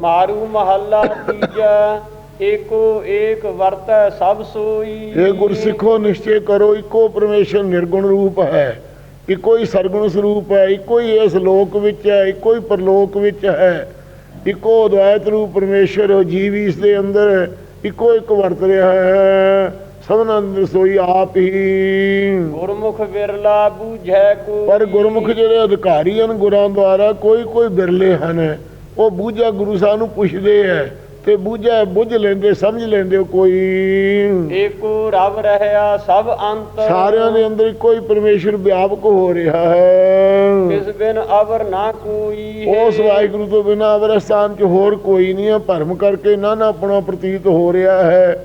ਮਾਰੂ ਮਹੱਲਾ ਤੀਜਾ ਏਕੋ ਏਕ ਵਰਤੈ ਸਭ ਸੋਈ। ਇਹ ਗੁਰਸਿੱਖੋ ਨਿਸ਼ਚੈ ਕਰੋ ਇੱਕੋ ਪਰਮੇਸ਼ਰ ਨਿਰਗੁਣ ਰੂਪ ਹੈ। ਇੱਕੋ ਹੀ ਸਰਗੁਣ ਸਰੂਪ ਹੈ ਇੱਕੋ ਹੀ ਇਸ ਲੋਕ ਵਿੱਚ ਹੈ ਇੱਕੋ ਹੀ ਪਰਲੋਕ ਵਿੱਚ ਹੈ। ਇੱਕੋ ਅਦਵੈਤ ਰੂਪ ਪਰਮੇਸ਼ਰ ਉਹ ਜੀਵ ਇਸ ਦੇ ਅੰਦਰ ਇੱਕੋ ਇੱਕ ਵਰਤ ਰਿਹਾ ਹੈ। ਸਭਨਾਂ ਅੰਦਰ ਸੋਈ ਆਪ ਹੀ। ਗੁਰਮੁਖ ਵਿਰਲਾ ਬੂਝੈ ਕੋ ਪਰ ਗੁਰਮੁਖ ਜਿਹੜੇ ਅਧਿਕਾਰੀ ਹਨ ਗੁਰਾਂ ਦੁਆਰਾ ਕੋਈ ਕੋਈ ਬਿਰਲੇ ਹਨ। ਉਹ ਬੂਝਾ ਗੁਰੂ ਸਾਹਿਬ ਨੂੰ ਪੁੱਛਦੇ ਹੈ ਤੇ ਬੂਝਾ ਬੁੱਝ ਲੈਂਦੇ ਸਮਝ ਲੈਂਦੇ ਕੋਈ ਏਕੋ ਰਵ ਰਹਿਆ ਸਭ ਅੰਤ ਸਾਰਿਆਂ ਦੇ ਅੰਦਰ ਹੀ ਪਰਮੇਸ਼ਰ ਵਿਆਪਕ ਹੋ ਰਿਹਾ ਹੈ। ਇਸ ਬਿਨ ਅਵਰ ਨਾ ਕੋਈ। ਉਸ ਵਾਹਿਗੁਰੂ ਤੋਂ ਬਿਨਾਂ ਅਵਰ ਸਥਾਨ 'ਚ ਹੋਰ ਕੋਈ ਨਹੀਂ ਹੈ ਭਰਮ ਕਰਕੇ ਨਾ ਨਾ ਆਪਣਾ ਪ੍ਰਤੀਤ ਹੋ ਰਿਹਾ ਹੈ।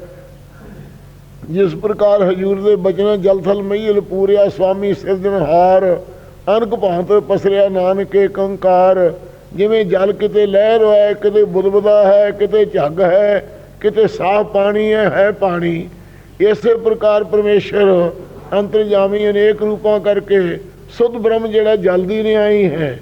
ਜਿਸ ਪ੍ਰਕਾਰ ਹਜੂਰ ਦੇ ਬਚਨ ਜਲ ਥਲ ਮਈਲ ਪੂਰਿਆ ਸੁਆਮੀ ਸਿਰਜਣਹਾਰ ਅਨਕ ਭਾਂਤ ਪਸਰਿਆ ਨਾਨਕ ਏਕੰਕਾਰ ਜਿਵੇਂ ਜਲ ਕਿਤੇ ਲਹਿਰ ਹੈ ਕਿਤੇ ਬੁਦਬਦਾ ਹੈ, ਕਿਤੇ ਝੱਗ ਹੈ, ਕਿਤੇ ਸਾਫ਼ ਪਾਣੀ ਹੈ ਹੈ ਪਾਣੀ। ਇਸੇ ਪ੍ਰਕਾਰ ਪਰਮੇਸ਼ਰ ਅੰਤਰਜਾਮੀ ਅਨੇਕ ਰੂਪਾਂ ਕਰਕੇ ਸੁਧ ਬ੍ਰਹਮ ਜਿਹੜਾ ਜਲ ਦੀ ਨਿਆਈ ਹੈ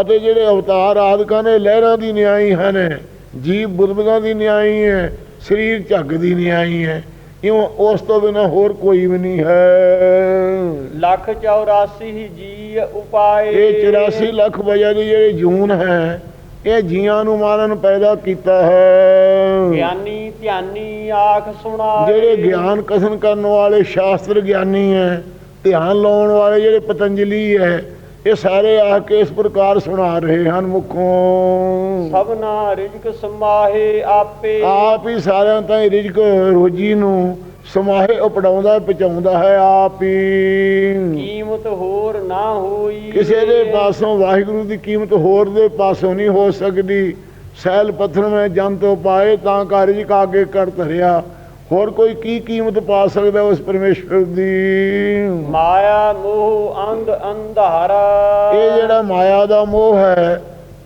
ਅਤੇ ਜਿਹੜੇ ਅਵਤਾਰ ਆਦਿਕਾਂ ਨੇ ਲਹਿਰਾਂ ਦੀ ਨਿਆਈ ਹਨ, ਜੀਵ ਬੁਦਬਦਾਂ ਦੀ ਨਿਆਈ ਹੈ, ਸਰੀਰ ਝੱਗ ਦੀ ਨਿਆਈ ਹੈ। ਇਉਂ ਉਸ ਤੋਂ ਬਿਨਾ ਹੋਰ ਕੋਈ ਵੀ ਨਹੀਂ ਹੈ। ਲੱਖ 84 ਜੀ ਉਪਾਏ। ਇਹ 84 ਲੱਖ ਵਜ੍ਹਾ ਦੀ ਜਿਹੜੀ ਜੂਨ ਹੈ ਇਹ ਜੀਆਂ ਨੂੰ ਮਾਰਨ ਪੈਦਾ ਕੀਤਾ ਹੈ। ਗਿਆਨੀ ਧਿਆਨੀ ਆਖ ਸੁਣਾਏ। ਜਿਹੜੇ ਗਿਆਨ ਕਸਨ ਕਰਨ ਵਾਲੇ ਸ਼ਾਸਤਰ ਗਿਆਨੀ ਹੈ ਧਿਆਨ ਲਾਉਣ ਵਾਲੇ ਜਿਹੜੇ ਪਤੰਜਲੀ ਹੈ ਇਹ ਸਾਰੇ ਆ ਕੇ ਇਸ ਪ੍ਰਕਾਰ ਸੁਣਾ ਰਹੇ ਹਨ ਮੁਖੋਂ। ਸਭਨਾ ਰਿਜਕ ਸਮਾਹੇ ਆਪੇ। ਆਪ ਹੀ ਸਾਰਿਆਂ ਤਾਈਂ ਰਿਜਕ ਰੋਜੀ ਨੂੰ ਸਮਾਹੇ ਉਪੜਾਉਂਦਾ ਪਹੁੰਚਾਉਂਦਾ ਹੈ ਆਪ ਹੀ। ਕੀਮਤ ਹੋਰ ਨਾ ਹੋਈ। ਕਿਸੇ ਦੇ ਪਾਸੋਂ ਵਾਹਿਗੁਰੂ ਦੀ ਕੀਮਤ ਹੋਰ ਦੇ ਪਾਸੋਂ ਨਹੀਂ ਹੋ ਸਕਦੀ। ਸੈਲ ਪੱਥਰ ਮੈਂ ਜਨ ਤੋਂ ਪਾਏ ਤਾਂ ਕਾਰਜ ਕਾਗੇ ਕਰ ਧਰਿਆ। ਹੋਰ ਕੋਈ ਕੀ ਕੀਮਤ ਪਾ ਸਕਦਾ ਉਸ ਪਰਮੇਸ਼ਰ ਦੀ? ਮਾਇਆ ਮੋਹ ਅੰਧ ਅੰਧਾਰਾ। ਇਹ ਜਿਹੜਾ ਮਾਇਆ ਦਾ ਮੋਹ ਹੈ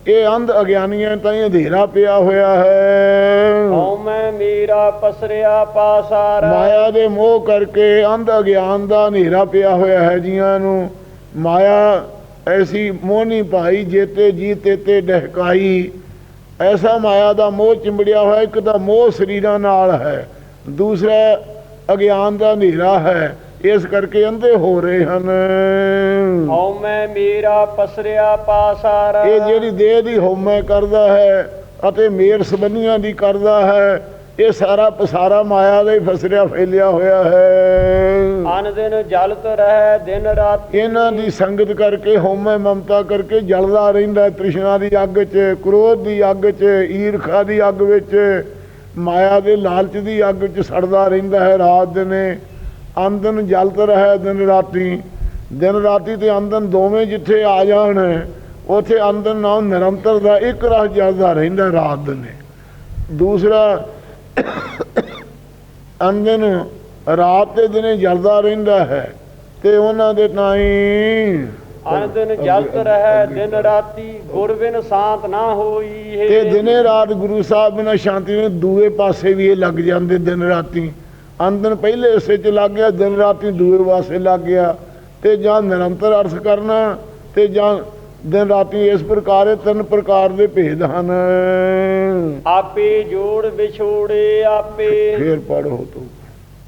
ਇਹ ਅੰਧ ਅਗਿਆਨੀਆਂ ਤਾਈਂ ਅੰਧੇਰਾ ਪਿਆ ਹੋਇਆ ਹੈ। ਹਉ ਮੈਂ ਮੇਰਾ ਪਸਰਿਆ ਪਾਸਾਰ। ਮਾਇਆ ਦੇ ਮੋਹ ਕਰਕੇ ਅੰਧ ਅਗਿਆਨ ਦਾ ਹਨੇਰਾ ਪਿਆ ਹੋਇਆ ਹੈ ਜੀਆਂ ਨੂੰ। ਮਾਇਆ ਐਸੀ ਮੋਹਨੀ ਭਾਈ ਜੇਤੇ ਜੀ ਤੇਤੇ ਡਹਿਕਾਈ। ਐਸਾ ਮਾਇਆ ਦਾ ਮੋਹ ਚਿੰਬੜਿਆ ਹੋਇਆ ਇੱਕ ਤਾਂ ਮੋਹ ਸਰੀਰਾਂ ਨਾਲ ਹੈ। ਦੂਸਰਾ ਅਗਿਆਨ ਦਾ ਹਨੇਰਾ ਹੈ ਇਸ ਕਰਕੇ ਅੰਧੇ ਹੋ ਰਹੇ ਹਨ। ਹਉ ਮੈਂ ਮੇਰਾ ਪਸਰਿਆ ਪਾਸਾਰ। ਇਹ ਜਿਹੜੀ ਦੇਹ ਦੀ ਹਉਮੈ ਕਰਦਾ ਹੈ ਅਤੇ ਮੇਰ ਸਬੰਧੀਆਂ ਦੀ ਕਰਦਾ ਹੈ ਇਹ ਸਾਰਾ ਪਸਾਰਾ ਮਾਇਆ ਦਾ ਹੀ ਫਸਰਿਆ ਫੈਲਿਆ ਹੋਇਆ ਹੈ। ਅਨ ਦਿਨ ਜਲਤ ਰਹਿ ਦਿਨ ਰਾਤ ਇਹਨਾਂ ਦੀ ਸੰਗਤ ਕਰਕੇ ਹਉਮੈ ਮਮਤਾ ਕਰਕੇ ਜਲਦਾ ਰਹਿੰਦਾ ਤ੍ਰਿਸ਼ਨਾ ਦੀ ਅੱਗ 'ਚ ਕ੍ਰੋਧ ਦੀ ਅੱਗ 'ਚ ਈਰਖਾ ਦੀ ਅੱਗ ਵਿੱਚ। ਮਾਇਆ ਦੇ ਲਾਲਚ ਦੀ ਅੱਗ ਵਿੱਚ ਸੜਦਾ ਰਹਿੰਦਾ ਹੈ, ਰਾਤ ਦਿਨੇ ਅੰਦਨ ਜਲਤ ਰਹੇ ਦਿਨ ਰਾਤੀ। ਦਿਨ ਰਾਤੀ ਤੇ ਅੰਦਨ ਦੋਵੇਂ ਜਿੱਥੇ ਆ ਜਾਣ, ਉਥੇ ਅੰਦਨ ਨਾਮ ਨਿਰੰਤਰ ਦਾ ਇੱਕ ਰਸ ਜਲਦਾ ਰਹਿੰਦਾ ਰਾਤ ਦਿਨੇ ਦੂਸਰਾ ਅੰਦਨ ਰਾਤ ਤੇ ਦਿਨੇ ਜਲਦਾ ਰਹਿੰਦਾ ਹੈ ਤੇ ਉਹਨਾਂ ਦੇ ਤਾਈ ਅਨ ਦਿਨ ਜਲਤ ਰਹਿ ਦਿਨ ਰਾਤੀ ਗੁਰ ਬਿਨ ਸ਼ਾਂਤ ਨਾ ਹੋਈ ਹੈ। ਤੇ ਦਿਨੇ ਰਾਤ ਗੁਰੂ ਸਾਹਿਬ ਬਿਨਾਂ ਸ਼ਾਂਤੀ ਨੇ ਦੂਏ ਪਾਸੇ ਵੀ ਇਹ ਲੱਗ ਜਾਂਦੇ ਦਿਨ ਰਾਤੀ। ਅੰਦਨ ਪਹਿਲੇ ਹਿੱਸੇ 'ਚ ਲੱਗ ਗਿਆ ਦਿਨ ਰਾਤੀ ਦੂਏ ਪਾਸੇ ਲੱਗ ਗਿਆ। ਤੇ ਜਾਂ ਨਿਰੰਤਰ ਅਰਥ ਕਰਨਾ ਤੇ ਜਾਂ ਦਿਨ ਰਾਤੀ ਇਸ ਪ੍ਰਕਾਰ ਇਹ ਤਿੰਨ ਪ੍ਰਕਾਰ ਦੇ ਭੇਦ ਹਨ। ਆਪੇ ਜੋੜ ਵਿਛੋੜੇ ਆਪੇ। ਫੇਰ ਪੜੋ ਤੂੰ।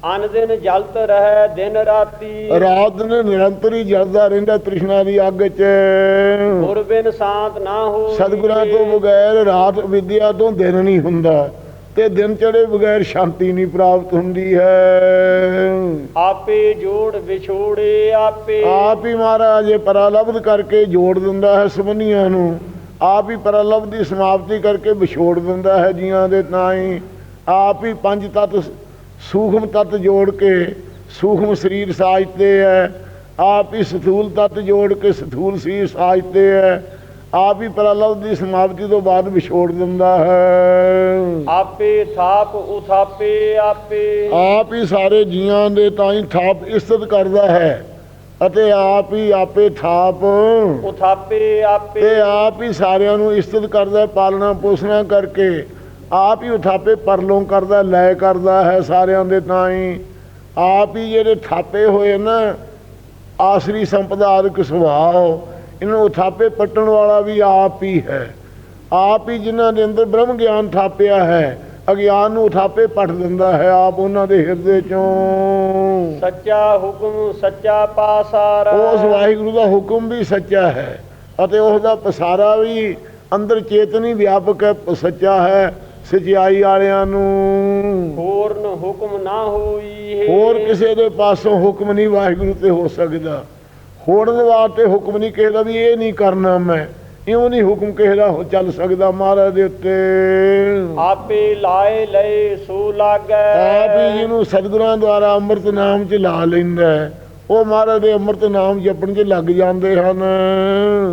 ਅਨ ਦਿਨ ਜਲਤ ਰਹਿ ਦਿਨ ਰਾਤੀ। ਰਾਤ ਨੇ ਨਿਰੰਤਰ ਹੀ ਜਲਦਾ ਰਹਿੰਦਾ ਤ੍ਰਿਸ਼ਨਾ ਦੀ ਅੱਗ 'ਚ। ਗੁਰ ਬਿਨ ਸ਼ਾਂਤ ਨਾ ਹੋਈ। ਸਤਿਗੁਰਾਂ ਤੋਂ ਬਗੈਰ ਰਾਤ ਵਿਦਿਆ ਤੋਂ ਦਿਨ ਨਹੀਂ ਹੁੰਦਾ ਤੇ ਦਿਨ ਚੜੇ ਬਗੈਰ ਸ਼ਾਂਤੀ ਨਹੀਂ ਪ੍ਰਾਪਤ ਹੁੰਦੀ ਹੈ। ਆਪੇ ਜੋੜ ਵਿਛੋੜੇ ਆਪੇ ਆਪ ਹੀ ਮਹਾਰਾਜ ਇਹ ਪਰਾਲਬਧ ਕਰਕੇ ਜੋੜ ਦਿੰਦਾ ਹੈ ਸਬੰਧੀਆਂ ਨੂੰ। ਆਪ ਹੀ ਪਰਾਲਬਧ ਦੀ ਸਮਾਪਤੀ ਕਰਕੇ ਵਿਛੋੜ ਦਿੰਦਾ ਹੈ ਜੀਆਂ ਦੇ ਤਾਈ ਆਪ ਹੀ ਪੰਜ ਤਤ ਸੂਖਮ ਤਤ ਜੋੜ ਕੇ ਸੂਖਮ ਸਰੀਰ ਸਾਜਦੇ ਹੈ ਆਪ ਹੀ ਸਥੂਲ ਤਤ ਜੋੜ ਕੇ ਸਥੂਲ ਸਰੀਰ ਸਾਜਦੇ ਹੈ ਆਪ ਹੀ ਪਰਾਲਬਧ ਦੀ ਸਮਾਪਤੀ ਤੋਂ ਬਾਅਦ ਵਿਛੋੜ ਦਿੰਦਾ ਹੈ। ਆਪੇ ਥਾਪ ਉਥਾਪੇ ਆਪੇ। ਆਪ ਹੀ ਸਾਰੇ ਜੀਆਂ ਦੇ ਤਾਈਂ ਥਾਪ ਇਸਤਤ ਕਰਦਾ ਹੈ ਅਤੇ ਆਪ ਹੀ ਆਪੇ ਥਾਪ। ਉਥਾਪੇ ਆਪੇ। ਤੇ ਆਪ ਹੀ ਸਾਰਿਆਂ ਨੂੰ ਇਸਤਤ ਕਰਦਾ ਪਾਲਣਾ ਪੋਸਣਾ ਕਰਕੇ ਆਪ ਹੀ ਉਥਾਪੇ ਪਰਲੋਂ ਕਰਦਾ ਲੈ ਕਰਦਾ ਹੈ ਸਾਰਿਆਂ ਦੇ ਤਾਈਂ ਆਪ ਹੀ ਜਿਹੜੇ ਥਾਪੇ ਹੋਏ ਨਾ ਆਸਰੀ ਸੰਪਦਾ ਆਦਿਕ ਸੁਭਾਅ ਇਹਨਾਂ ਉਥਾਪੇ ਪੱਟਣ ਵਾਲਾ ਵੀ ਆਪ ਹੀ ਹੈ। ਆਪ ਹੀ ਜਿਨ੍ਹਾਂ ਦੇ ਅੰਦਰ ਬ੍ਰਹਮ ਗਿਆਨ ਥਾਪਿਆ ਹੈ ਅਗਿਆਨ ਨੂੰ ਥਾਪੇ ਪੱਟ ਦਿੰਦਾ ਹੈ ਆਪ ਉਹਨਾਂ ਦੇ ਹਿਰਦੇ ਚੋਂ। ਸੱਚਾ ਹੁਕਮ ਸੱਚਾ ਪਾਸਾਰ। ਉਸ ਵਾਹਿਗੁਰੂ ਦਾ ਹੁਕਮ ਵੀ ਸੱਚਾ ਹੈ ਅਤੇ ਉਸ ਦਾ ਪਸਾਰਾ ਵੀ ਅੰਦਰ ਚੇਤਨੀ ਵਿਆਪਕ ਹੈ ਸੱਚਾ ਹੈ। ਸਚਾਈ ਵਾਲਿਆਂ ਨੂੰ। ਹੋਰਨ ਹੁਕਮ ਨਾ ਹੋਈ ਹੈ ਹੋਰ ਕਿਸੇ ਦੇ ਪਾਸੋਂ ਹੁਕਮ ਨਹੀਂ ਵਾਹਿਗੁਰੂ ਤੇ ਹੋ ਸਕਦਾ। ਹੋੜਨ ਵਾਸਤੇ ਹੁਕਮ ਨਹੀਂ ਕਿਸੇ ਦਾ ਵੀ ਇਹ ਨਹੀਂ ਕਰਨਾ ਮੈਂ। ਇਉਂ ਨਹੀਂ ਹੁਕਮ ਕਿਸੇ ਦਾ ਹੋ- ਚੱਲ ਸਕਦਾ ਮਹਾਰਾਜ ਦੇ ਉੱਤੇ। ਆਪੇ ਲਾਏ ਲਏ ਸੋ ਲਾਗੈ। ਆਪ ਹੀ ਜਿਹਨੂੰ ਸਤਿਗੁਰਾਂ ਦੁਆਰਾ ਅੰਮ੍ਰਿਤ ਨਾਮ ਚ ਲਾ ਲੈਂਦਾ ਹੈ, ਉਹ ਮਹਾਰਾਜ ਦੇ ਅੰਮ੍ਰਿਤ ਨਾਮ ਜਪਣ ਚ ਲੱਗ ਜਾਂਦੇ ਹਨ।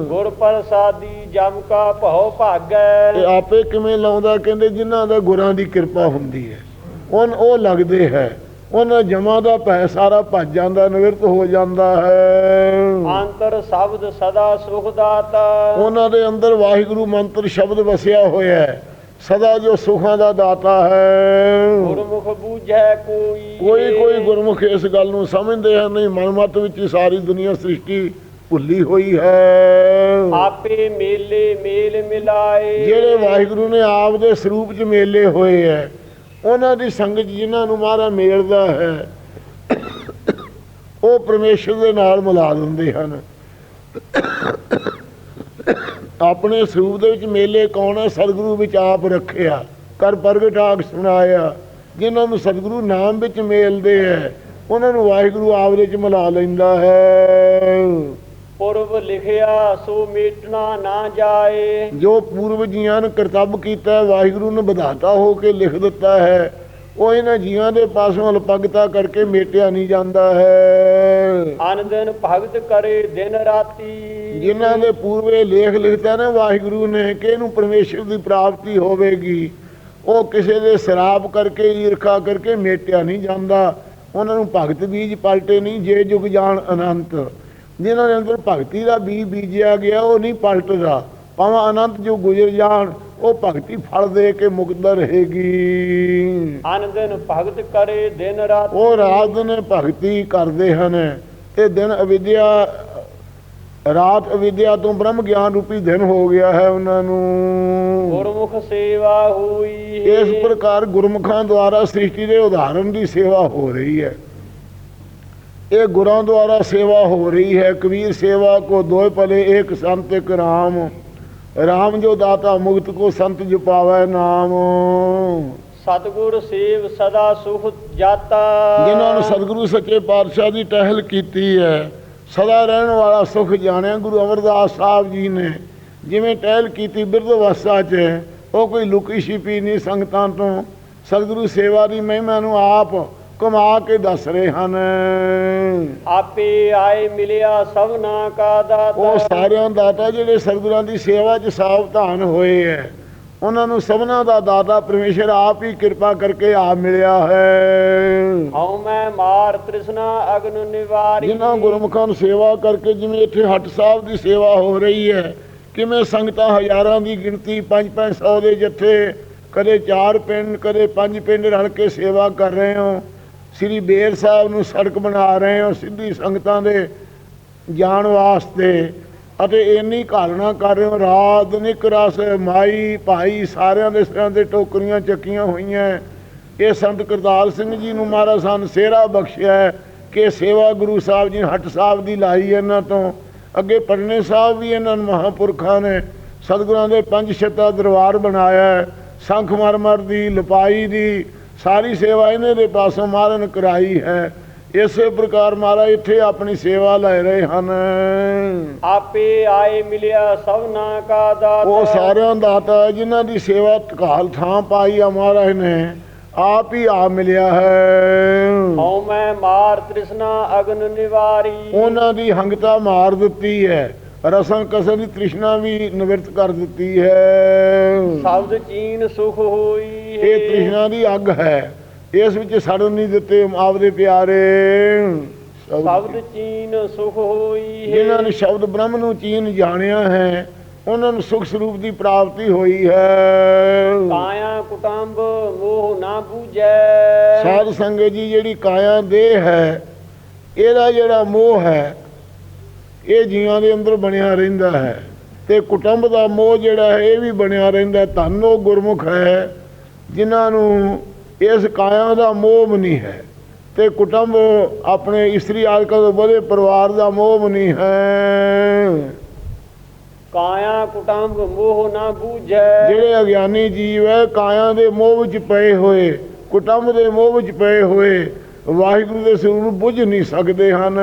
ਗੁਰ ਪ੍ਰਸਾਦੀ ਜਮ ਕਾ ਭਉ ਤੇ ਭਾਗੈ ਆਪੇ ਕਿਵੇਂ ਲਾਉਂਦਾ? ਕਹਿੰਦੇ ਜਿਨ੍ਹਾਂ ਦਾ ਗੁਰਾਂ ਦੀ ਕਿਰਪਾ ਹੁੰਦੀ ਹੈ। ਉਹਨ ਉਹ ਲੱਗਦੇ ਹੈ। ਉਹਨਾਂ ਜਮਾ ਦਾ ਭੈ ਸਾਰਾ ਭੱਜ ਜਾਂਦਾ ਨਿਵਰਤ ਹੋ ਜਾਂਦਾ ਹੈ। ਅੰਤਰ ਸ਼ਬਦ ਸਦਾ ਸੁਖ ਦਾਤਾ। ਉਹਨਾਂ ਦੇ ਅੰਦਰ ਵਾਹਿਗੁਰੂ ਮੰਤਰ ਸ਼ਬਦ ਵਸਿਆ ਹੋਇਆ ਹੈ। ਸਦਾ ਜੋ ਸੁਖਾਂ ਦਾ ਦਾਤਾ ਹੈ। ਗੁਰਮੁਖ ਬੂਝੈ ਕੋਈ ਕੋਈ ਕੋਈ ਗੁਰਮੁਖ ਇਸ ਗੱਲ ਨੂੰ ਸਮਝਦੇ ਹਨ ਨਹੀਂ ਮਨਮਤ ਵਿੱਚ ਹੀ ਸਾਰੀ ਦੁਨੀਆ ਸ੍ਰਿਸ਼ਟੀ ਭੁੱਲੀ ਹੋਈ ਹੈ। ਆਪੇ ਮੇਲੇ ਮੇਲ ਮਿਲਾਏ। ਜਿਹੜੇ ਵਾਹਿਗੁਰੂ ਨੇ ਆਪ ਦੇ ਸਰੂਪ 'ਚ ਮੇਲੇ ਹੋਏ ਹੈ ਉਹਨਾਂ ਦੀ ਸੰਗਤ ਜਿਨ੍ਹਾਂ ਨੂੰ ਮਹਾਰਾ ਮੇਲਦਾ ਹੈ ਉਹ ਪਰਮੇਸ਼ਰ ਦੇ ਨਾਲ ਮਿਲਾ ਦਿੰਦੇ ਹਨ। ਆਪਣੇ ਸਰੂਪ ਦੇ ਵਿੱਚ ਮੇਲੇ ਕੌਣ ਹੈ ਸਤਿਗੁਰੂ ਵਿੱਚ ਆਪ ਰੱਖਿਆ। ਕਰ ਪ੍ਰਗਟਾਕ ਸੁਣਾਇਆ। ਜਿਨ੍ਹਾਂ ਨੂੰ ਸਤਿਗੁਰੂ ਨਾਮ ਵਿੱਚ ਮੇਲਦੇ ਹੈ ਉਹਨਾਂ ਨੂੰ ਵਾਹਿਗੁਰੂ ਆਪ ਦੇ ਵਿੱਚ ਮਿਲਾ ਲੈਂਦਾ ਹੈ। ਪੁਰਬ ਲਿਖਿਆ ਸੋ ਮੇਟਣਾ ਨਾ ਜਾਏ। ਜੋ ਪੂਰਵ ਜੀਆਂ ਨੇ ਕਰਤੱਵ ਕੀਤਾ ਵਾਹਿਗੁਰੂ ਨੇ ਵਿਧਾਤਾ ਹੋ ਕੇ ਲਿਖ ਦਿੱਤਾ ਹੈ। ਉਹ ਇਹਨਾਂ ਜੀਆਂ ਦੇ ਪਾਸੋਂ ਅਲਪਗਤਾ ਕਰਕੇ ਮੇਟਿਆ ਨਹੀਂ ਜਾਂਦਾ ਹੈ। ਅਨ ਦਿਨ ਭਗਤ ਕਰੇ ਦਿਨ ਰਾਤੀ। ਜਿਨ੍ਹਾਂ ਦੇ ਪੂਰਵੇ ਲੇਖ ਲਿਖਤਾ ਨਾ ਵਾਹਿਗੁਰੂ ਨੇ ਕਿ ਇਹਨੂੰ ਪਰਮੇਸ਼ਰ ਦੀ ਪ੍ਰਾਪਤੀ ਹੋਵੇਗੀ? ਉਹ ਕਿਸੇ ਦੇ ਸ਼ਰਾਪ ਕਰਕੇ ਈਰਖਾ ਕਰਕੇ ਮੇਟਿਆ ਨਹੀਂ ਜਾਂਦਾ। ਉਹਨਾਂ ਨੂੰ ਭਗਤ ਬੀਜ ਪਲਟੇ ਨਹੀਂ ਜੇ ਜੁਗ ਜਾਣ ਅਨੰਤ। ਜਿਨ੍ਹਾਂ ਦੇ ਅੰਦਰ ਭਗਤੀ ਦਾ ਬੀਜ ਬੀਜਿਆ ਗਿਆ ਉਹ ਨਹੀਂ ਪਲਟਦਾ। ਭਾਵੇਂ ਅਨੰਤ ਜੋ ਗੁਜ਼ਰ ਜਾਣ ਉਹ ਭਗਤੀ ਫਲ ਦੇ ਕੇ ਮੁਕਤ ਰਹੇਗੀ ਅਨ ਦਿਨ ਭਗਤ ਕਰੇ ਦਿਨ ਰਾਤੀ। ਉਹ ਰਾਤ ਨੇ ਭਗਤੀ ਕਰਦੇ ਹਨ ਤੇ ਦਿਨ ਅਵਿਦਿਆ ਰਾਤ ਅਵਿਦਿਆ ਤੋਂ ਬ੍ਰਹਮ ਗਿਆਨ ਰੂਪੀ ਦਿਨ ਹੋ ਗਿਆ ਹੈ ਉਹਨਾਂ ਨੂੰ। ਗੁਰਮੁਖ ਸੇਵਾ ਹੋਈ। ਇਸ ਪ੍ਰਕਾਰ ਗੁਰਮੁਖਾਂ ਦੁਆਰਾ ਸ੍ਰਿਸ਼ਟੀ ਦੇ ਉਦਾਹਰਣ ਦੀ ਸੇਵਾ ਹੋ ਰਹੀ ਹੈ। ਇਹ ਗੁਰਾਂ ਦੁਆਰਾ ਸੇਵਾ ਹੋ ਰਹੀ ਹੈ। ਕਬੀਰ ਸੇਵਾ ਕੋ ਦੋਇ ਭਲੇ ਇੱਕ ਸੰਤ ਇੱਕ ਰਾਮ। ਰਾਮ ਜੋ ਦਾਤਾ ਮੁਕਤ ਕੋ ਸੰਤ ਜਪਾਵੇ ਨਾਮ। ਸਤਗੁਰ ਸੇਵ ਸਦਾ ਸੁਖ ਜਾਤਾ। ਜਿਨ੍ਹਾਂ ਨੂੰ ਸਤਿਗੁਰੂ ਸੱਚੇ ਪਾਤਸ਼ਾਹ ਦੀ ਟਹਿਲ ਕੀਤੀ ਹੈ ਸਦਾ ਰਹਿਣ ਵਾਲਾ ਸੁਖ ਜਾਣਿਆ ਗੁਰੂ ਅਮਰਦਾਸ ਸਾਹਿਬ ਜੀ ਨੇ। ਜਿਵੇਂ ਟਹਿਲ ਕੀਤੀ ਬਿਰਧ ਅਵਸਥਾ 'ਚ ਉਹ ਕੋਈ ਲੁਕੀ ਛਿਪੀ ਨਹੀਂ ਸੰਗਤਾਂ ਤੋਂ। ਸਤਿਗੁਰੂ ਸੇਵਾ ਦੀ ਮਹਿਮਾ ਨੂੰ ਆਪ ਕਮਾ ਕੇ ਦੱਸ ਰਹੇ ਹਨ। ਆਪੇ ਆਏ ਮਿਲਿਆ ਸਭਨਾ ਕਾ ਦਾਤਾ। ਉਹ ਸਾਰਿਆਂ ਦਾਤਾ ਜਿਹੜੇ ਸਤਿਗੁਰਾਂ ਦੀ ਸੇਵਾ 'ਚ ਸਾਵਧਾਨ ਹੋਏ ਹੈ ਉਹਨਾਂ ਨੂੰ ਸਭਨਾ ਦਾ ਦਾਤਾ ਪਰਮੇਸ਼ਰ ਆਪ ਹੀ ਕਿਰਪਾ ਕਰਕੇ ਆ ਮਿਲਿਆ ਹੈ। ਹਉ ਮੈਂ ਮਾਰ ਤ੍ਰਿਸ਼ਨਾ ਅਗਨ ਨਿਵਾਰੀ। ਜਿਨ੍ਹਾਂ ਗੁਰਮੁਖਾਂ ਨੂੰ ਸੇਵਾ ਕਰਕੇ ਜਿਵੇਂ ਇੱਥੇ ਹੱਟ ਸਾਹਿਬ ਦੀ ਸੇਵਾ ਹੋ ਰਹੀ ਹੈ ਕਿਵੇਂ ਸੰਗਤਾਂ ਹਜ਼ਾਰਾਂ ਦੀ ਗਿਣਤੀ 5-500 ਦੇ ਜੱਥੇ ਕਦੇ ਚਾਰ ਪਿੰਡ ਕਦੇ ਪੰਜ ਪਿੰਡ ਰਲ ਕੇ ਸੇਵਾ ਕਰ ਰਹੇ ਹੋ ਸ੍ਰੀ ਬੇਰ ਸਾਹਿਬ ਨੂੰ ਸੜਕ ਬਣਾ ਰਹੇ ਹੋ ਸਿੱਧੀ ਸੰਗਤਾਂ ਦੇ ਜਾਣ ਵਾਸਤੇ ਅਤੇ ਇੰਨੀ ਘਾਲਣਾ ਕਰ ਰਹੇ ਹੋ। ਰਾਤ ਨਿਕ ਰਸ, ਮਾਈ, ਭਾਈ ਸਾਰਿਆਂ ਦੇ ਸਿਰਾਂ ਤੇ ਟੋਕਰੀਆਂ ਚੱਕੀਆਂ ਹੋਈਆਂ। ਇਹ ਸੰਤ ਕਰਤਾਰ ਸਿੰਘ ਜੀ ਨੂੰ ਮਹਾਰਾਜ ਸਾਨੂੰ ਸਿਹਰਾ ਬਖਸ਼ਿਆ ਕਿ ਸੇਵਾ ਗੁਰੂ ਸਾਹਿਬ ਜੀ ਹੱਟ ਸਾਹਿਬ ਦੀ ਲਾਈ ਇਹਨਾਂ ਤੋਂ। ਅੱਗੇ ਪੜਨੇ ਸਾਹਿਬ ਵੀ ਇਹਨਾਂ ਨੂੰ ਮਹਾਂਪੁਰਖਾਂ ਨੇ ਸਤਿਗੁਰਾਂ ਦੇ ਪੰਜ ਛੱਤਾ ਦਰਬਾਰ ਬਣਾਇਆ ਸੰਖ ਮਰਮਰ ਦੀ, ਲਪਾਈ ਦੀ ਸਾਰੀ ਸੇਵਾ ਇਹਨਾਂ ਦੇ ਪਾਸੋਂ ਮਹਾਰਾਜ ਨੇ ਕਰਾਈ ਹੈ। ਇਸੇ ਪ੍ਰਕਾਰ ਮਹਾਰਾਜ ਇੱਥੇ ਆਪਣੀ ਸੇਵਾ ਲੈ ਰਹੇ ਹਨ। ਆਪੇ ਆਏ ਮਿਲਿਆ ਸਭਨਾ ਕਾ ਦਾਤਾ। ਉਹ ਸਾਰਿਆਂ ਦਾ ਦਾਤਾ ਜਿਨ੍ਹਾਂ ਦੀ ਸੇਵਾ ਘਾਲ ਥਾਂ ਪਾਈ ਆ ਮਹਾਰਾਜ ਨੇ ਆਪ ਹੀ ਆ ਮਿਲਿਆ ਹੈ। ਹਉ ਮੈਂ ਮਾਰ ਤ੍ਰਿਸ਼ਨਾ ਅਗਨ ਨਿਵਾਰੀ। ਉਹਨਾਂ ਦੀ ਹੰਗਤਾ ਮਾਰ ਦਿੱਤੀ ਹੈ। ਰਸਾਂ ਕਸਰ ਦੀ ਤ੍ਰਿਸ਼ਨਾ ਵੀ ਨਿਵਰਤ ਕਰ ਦਿੱਤੀ ਹੈ। ਸ਼ਬਦ ਚੀਨ ਸੁਖ ਹੋਈ। ਇਹ ਤ੍ਰਿਸ਼ਨਾ ਦੀ ਅੱਗ ਹੈ। ਇਸ ਵਿੱਚ ਸੜਨ ਨਹੀਂ ਦਿੱਤੇ ਆਪਦੇ ਪਿਆਰੇ। ਸ਼ਬਦ ਚੀਨ ਸੁਖ ਹੋਈ ਜਿਨ੍ਹਾਂ ਨੇ ਸ਼ਬਦ ਬ੍ਰਹਮ ਨੂੰ ਚੀਨ ਜਾਣਿਆ ਹੈ ਉਹਨਾਂ ਨੂੰ ਸੁਖ ਸਰੂਪ ਦੀ ਪ੍ਰਾਪਤੀ ਹੋਈ ਹੈ। ਕਾਇਆ ਕੁਟੰਬ ਮੋਹ ਨਾ ਬੂਝੈ। ਸਾਧ ਸੰਗਤ ਜੀ ਜਿਹੜੀ ਕਾਇਆ ਦੇਹ ਹੈ ਇਹਦਾ ਜਿਹੜਾ ਮੋਹ ਹੈ ਇਹ ਜੀਵਾਂ ਦੇ ਅੰਦਰ ਬਣਿਆ ਰਹਿੰਦਾ ਹੈ। ਤੇ ਕੁਟੰਬ ਦਾ ਮੋਹ ਜਿਹੜਾ ਹੈ ਇਹ ਵੀ ਬਣਿਆ ਰਹਿੰਦਾ ਧੰਨ ਉਹ ਗੁਰਮੁਖ ਹੈ। ਜਿਨ੍ਹਾਂ ਨੂੰ ਇਸ ਕਾਇਆ ਦਾ ਮੋਹ ਨਹੀਂ ਹੈ ਤੇ ਕੁਟੰਬ ਆਪਣੇ ਇਸਤਰੀ ਆਦਿਕਾਂ ਤੋਂ ਵਧੇ ਪਰਿਵਾਰ ਦਾ ਮੋਹ ਨਹੀਂ ਹੈ। ਕਾਇਆ ਕੁਟੰਬ ਮੋਹ ਨਾ ਬੂਝੈ। ਜਿਹੜੇ ਅਗਿਆਨੀ ਜੀਵ ਹੈ ਕਾਇਆ ਦੇ ਮੋਹ ਵਿੱਚ ਪਏ ਹੋਏ ਕੁਟੰਬ ਦੇ ਮੋਹ ਵਿੱਚ ਪਏ ਹੋਏ ਵਾਹਿਗੁਰੂ ਦੇ ਸਰੂਪ ਨੂੰ ਬੁੱਝ ਨਹੀਂ ਸਕਦੇ ਹਨ।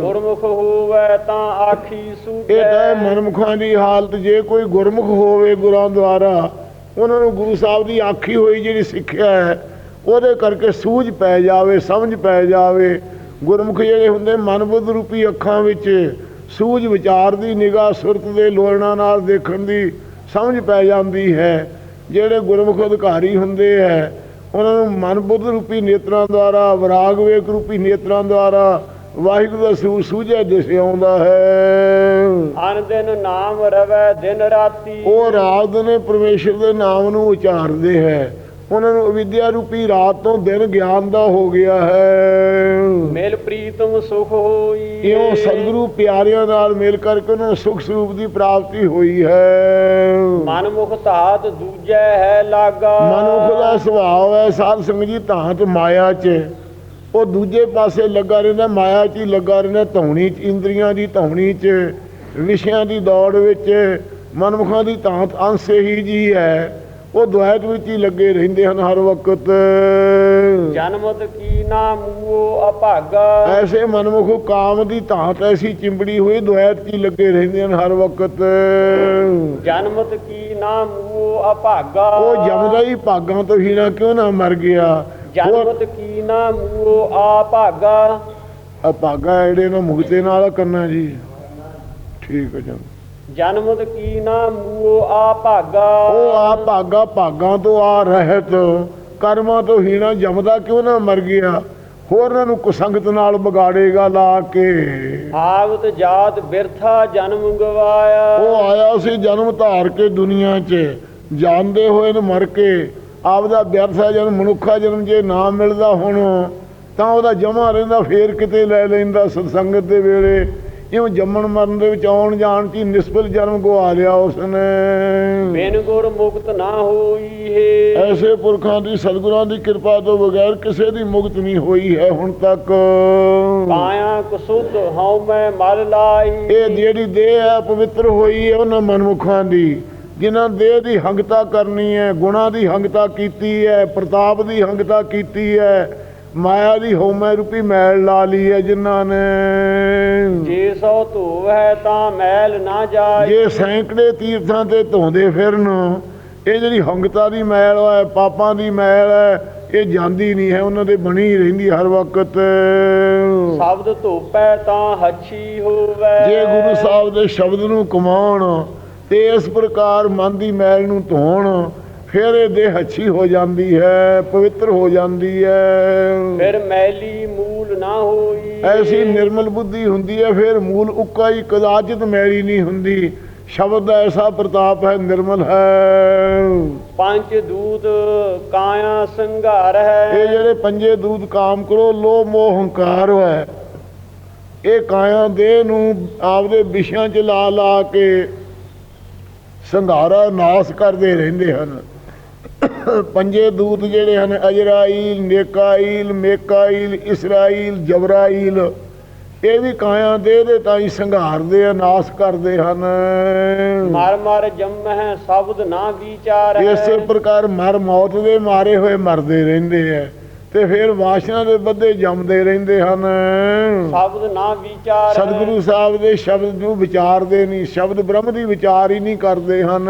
ਗੁਰਮੁਖ ਹੋਵੇ ਤਾਂ ਆਖੀ ਸੂਝੈ। ਇਹ ਤਾਂ ਮਨਮੁਖਾਂ ਦੀ ਹਾਲਤ ਜੇ ਕੋਈ ਗੁਰਮੁਖ ਹੋਵੇ ਗੁਰਾਂ ਦੁਆਰਾ ਉਹਨਾਂ ਨੂੰ ਗੁਰੂ ਸਾਹਿਬ ਦੀ ਆਖੀ ਹੋਈ ਜਿਹੜੀ ਸਿੱਖਿਆ ਹੈ, ਉਹਦੇ ਕਰਕੇ ਸੂਝ ਪੈ ਜਾਵੇ, ਸਮਝ ਪੈ ਜਾਵੇ। ਗੁਰਮੁਖ ਜਿਹੜੇ ਹੁੰਦੇ ਮਨ ਬੁੱਧ ਰੂਪੀ ਅੱਖਾਂ ਵਿੱਚ ਸੂਝ ਵਿਚਾਰ ਦੀ ਨਿਗਾਹ ਸੁਰਤ ਦੇ ਲੋਲਣਾ ਨਾਲ ਦੇਖਣ ਦੀ ਸਮਝ ਪੈ ਜਾਂਦੀ ਹੈ। ਜਿਹੜੇ ਗੁਰਮੁਖ ਅਧਿਕਾਰੀ ਹੁੰਦੇ ਹੈ, ਉਹਨਾਂ ਨੂੰ ਮਨ ਬੁੱਧ ਰੂਪੀ ਨੇਤਰਾਂ ਦੁਆਰਾ, ਵਿਰਾਗ ਵੇਖ ਰੂਪੀ ਨੇਤਰਾਂ ਦੁਆਰਾ ਵਾਹਿਗੁਰੂ ਦਾ ਸਰੂਪ ਸੂਝਿਆ ਦਿਸ ਆਉਂਦਾ ਹੈ। ਅਨ ਦਿਨ ਨਾਮ ਰਵੈ ਦਿਨ ਰਾਤੀ। ਉਹ ਰਾਤ ਨੇ ਪਰਮੇਸ਼ਰ ਦੇ ਨਾਮ ਨੂੰ ਉਚਾਰਦੇ ਹੈ। ਉਹਨਾਂ ਨੂੰ ਅਵਿਦਿਆ ਰੂਪੀ ਰਾਤ ਤੋਂ ਦਿਨ ਗਿਆਨ ਦਾ ਹੋ ਗਿਆ ਹੈ। ਮਿਲ ਪ੍ਰੀਤਮ ਸੁਖ ਹੋਈ। ਇਉਂ ਸਤਿਗੁਰੂ ਪਿਆਰਿਆਂ ਨਾਲ ਮਿਲ ਕਰਕੇ ਉਹਨਾਂ ਨੂੰ ਸੁਖ ਸਰੂਪ ਦੀ ਪ੍ਰਾਪਤੀ ਹੋਈ ਹੈ। ਮਨ ਮੁਖ ਧਾਤ ਦੂਜੈ ਹੈ ਲਾਗਾ। ਮਨੁੱਖ ਦਾ ਸੁਭਾਅ ਹੈ ਸਾਧ ਸੰਗਤ ਜੀ ਧਾਤ ਮਾਇਆ 'ਚ। ਉਹ ਦੂਜੇ ਪਾਸੇ ਲੱਗਾ ਰਹਿੰਦਾ ਮਾਇਆ 'ਚ ਹੀ ਲੱਗਾ ਰਹਿੰਦਾ ਧੌਣੀ 'ਚ ਇੰਦਰੀਆਂ ਦੀ ਧੌਣੀ 'ਚ ਵਿਸ਼ਿਆਂ ਦੀ ਦੌੜ ਵਿੱਚ ਮਨਮੁਖਾਂ ਦੀ ਧਾਤ ਅੰਸ਼ ਹੀ ਜੀ ਹੈ। ਉਹ ਦੁਆਇਤ ਵਿੱਚ ਹੀ ਲੱਗੇ ਰਹਿੰਦੇ ਹਨ ਹਰ ਵਕਤ। ਜਨਮਤ ਕੀ ਨਾ ਮੂਓ ਅਭਾਗਾ। ਐਸੇ ਮਨਮੁਖ ਕਾਮ ਦੀ ਧਾਤ ਐਸੀ ਚਿੰਬੜੀ ਹੋਈ ਦੁਆਇਤ 'ਚ ਹੀ ਲੱਗੇ ਰਹਿੰਦੇ ਹਨ ਹਰ ਵਕਤ। ਜਨਮਤ ਕੀ ਨਾ ਮੂਓ ਅਭਾਗਾ। ਉਹ ਜਮਦਾ ਹੀ ਭਾਗਾਂ ਤੋਂ ਹੀਣਾ ਕਿਉਂ ਨਾ ਮਰ ਗਿਆ? ਜਨਮਤ ਕੀ ਨਾ ਮੂਓ ਆ ਭਾਗਾ। ਆ ਭਾਗਾ ਜਿਹੜੇ ਨਾ ਮੁਕਤੇ ਨਾਲ ਕਰਨਾ ਜੀ। ਠੀਕ ਹੈ ਜੀ ਜਨਮਤ ਕੀ ਨਾ ਮੂਓ ਆ ਭਾਗਾ। ਉਹ ਆ ਭਾਗਾ ਭਾਗਾਂ ਤੋਂ ਆ ਰਹਿਤ ਕਰਮਾਂ ਤੋਂ ਹੀਣਾ ਜਮਦਾ ਕਿਉਂ ਨਾ ਮਰ ਗਿਆ? ਹੋਰਾਂ ਨੂੰ ਕੁਸੰਗਤ ਨਾਲ ਵਿਗਾੜੇਗਾ ਲਾ ਕੇ। ਆਵਤ ਜਾਤ ਬਿਰਥਾ ਜਨਮ ਗਵਾਇਆ। ਉਹ ਆਇਆ ਸੀ ਜਨਮ ਧਾਰ ਕੇ ਦੁਨੀਆ 'ਚ। ਜਾਣਦੇ ਹੋਏ ਨੂੰ ਮਰ ਕੇ। ਆਪਦਾ ਵਿਅਰਥਾ ਜਨਮ ਮਨੁੱਖਾ ਜਨਮ ਜੇ ਨਾ ਮਿਲਦਾ ਹੁਣ ਤਾਂ ਉਹਦਾ ਜਮਾ ਰਹਿੰਦਾ ਫੇਰ ਕਿਤੇ ਲੈ ਲੈਂਦਾ ਸਤਸੰਗਤ ਦੇ ਵੇਲੇ। ਇਉਂ ਜੰਮਣ ਮਰਨ ਦੇ ਵਿੱਚ ਆਉਣ ਜਾਣ 'ਚ ਹੀ ਨਿਸਬਲ ਜਨਮ ਗਵਾ ਲਿਆ ਉਸਨੇ। ਬਿਨ ਗੁਰ ਮੁਕਤ ਨਾ ਹੋਈ ਹੈ। ਐਸੇ ਪੁਰਖਾਂ ਦੀ ਸਤਿਗੁਰਾਂ ਦੀ ਕਿਰਪਾ ਤੋਂ ਬਗੈਰ ਕਿਸੇ ਦੀ ਮੁਕਤ ਨਹੀਂ ਹੋਈ ਹੈ ਹੁਣ ਤੱਕ। ਕਾਇਆ ਕੁਸੁਧ ਹਉ ਮੈਂ ਮਲ ਲਾਈ ਇਹ ਜਿਹੜੀ ਦੇਹ ਹੈ ਪਵਿੱਤਰ ਹੋਈ ਹੈ ਉਹਨਾਂ ਮਨਮੁਖਾਂ ਦੀ। ਜਿਨ੍ਹਾਂ ਦੇਹ ਦੀ ਹੰਗਤਾ ਕਰਨੀ ਹੈ ਗੁਣਾ ਦੀ ਹੰਗਤਾ ਕੀਤੀ ਹੈ ਪ੍ਰਤਾਪ ਦੀ ਹੰਗਤਾ ਕੀਤੀ ਹੈ ਮਾਇਆ ਦੀ ਹਉਮੈ ਰੂਪੀ ਮੈਲ ਲਾ ਲਈ ਹੈ ਜਿਨ੍ਹਾਂ ਨੇ। ਜੇ ਸੋ ਧੋਵੈ ਤਾਂ ਮੈਲ ਨਾ ਜਾਈ ਜੇ ਸੈਂਕੜੇ ਤੀਰਥਾਂ ਤੇ ਧੋਂਦੇ ਫਿਰਨ ਇਹ ਜਿਹੜੀ ਹੰਗਤਾ ਦੀ ਮੈਲ ਹੈ ਪਾਪਾਂ ਦੀ ਮੈਲ ਹੈ ਇਹ ਜਾਂਦੀ ਨਹੀਂ ਹੈ ਉਹਨਾਂ ਦੇ ਬਣੀ ਰਹਿੰਦੀ ਹਰ ਵਕਤ। ਸ਼ਬਦ ਧੋਪੈ ਤਾਂ ਹੱਛੀ ਹੋਵੈ। ਜੇ ਗੁਰੂ ਸਾਹਿਬ ਦੇ ਸ਼ਬਦ ਨੂੰ ਕਮਾਉਣ ਤੇ ਇਸ ਪ੍ਰਕਾਰ ਮਨ ਦੀ ਮੈਲ ਨੂੰ ਧੋਣ ਫਿਰ ਇਹ ਦੇਹ ਅੱਛੀ ਹੋ ਜਾਂਦੀ ਹੈ ਪਵਿੱਤਰ ਹੋ ਜਾਂਦੀ ਹੈ। ਫਿਰ ਮੈਲੀ ਮੂਲ ਨਾ ਹੋਈ। ਐਸੀ ਨਿਰਮਲ ਬੁੱਧੀ ਹੁੰਦੀ ਹੈ ਫਿਰ ਮੂਲ ਉੱਕਾ ਹੀ ਕਦਾਚਿਤ ਮੈਲੀ ਨਹੀਂ ਹੁੰਦੀ। ਸ਼ਬਦ ਦਾ ਐਸਾ ਪ੍ਰਤਾਪ ਹੈ ਨਿਰਮਲ ਹੈ। ਪੰਜ ਦੂਤ ਕਾਇਆ ਸੰਘਾਰ ਹੈ। ਇਹ ਜਿਹੜੇ ਪੰਜੇ ਦੂਤ ਕਾਮ ਕਰੋ ਲੋਭ ਮੋਹ ਹੰਕਾਰ ਹੈ। ਇਹ ਕਾਇਆ ਦੇਹ ਨੂੰ ਆਪਦੇ ਵਿਸ਼ਿਆਂ 'ਚ ਲਾ ਲਾ ਕੇ ਸੰਘਾਰਾ ਨਾਸ ਕਰਦੇ ਰਹਿੰਦੇ ਹਨ। ਪੰਜੇ ਦੂਤ ਜਿਹੜੇ ਹਨ ਅਜਰਾਈਲ ਨੇਕਾਈਲ ਮੇਕਾਈਲ ਇਸਰਾਈਲ ਜਬਰਾਈਲ ਇਹ ਵੀ ਕਾਇਆ ਦੇਹ ਦੇ ਤਾਂ ਹੀ ਸੰਘਾਰਦੇ ਆ ਨਾਸ ਕਰਦੇ ਹਨ। ਮਰ ਮਰ ਜੰਮਹਿ ਸ਼ਬਦ ਨਾ ਵਿਚਾਰ ਇਸੇ ਪ੍ਰਕਾਰ ਮਰ ਮੌਤ ਦੇ ਮਾਰੇ ਹੋਏ ਮਰਦੇ ਰਹਿੰਦੇ ਆ। ਤੇ ਫਿਰ ਵਾਸ਼ਨਾ ਦੇ ਬੱਦੇ ਜੰਮਦੇ ਰਹਿੰਦੇ ਹਨ। ਸ਼ਬਦ ਨਾ ਵਿਚਾਰ। ਸਤਿਗੁਰੂ ਸਾਹਿਬ ਦੇ ਸ਼ਬਦ ਨੂੰ ਵਿਚਾਰਦੇ ਨਹੀਂ ਸ਼ਬਦ ਬ੍ਰਹਮ ਦੀ ਵਿਚਾਰ ਹੀ ਨਹੀਂ ਕਰਦੇ ਹਨ।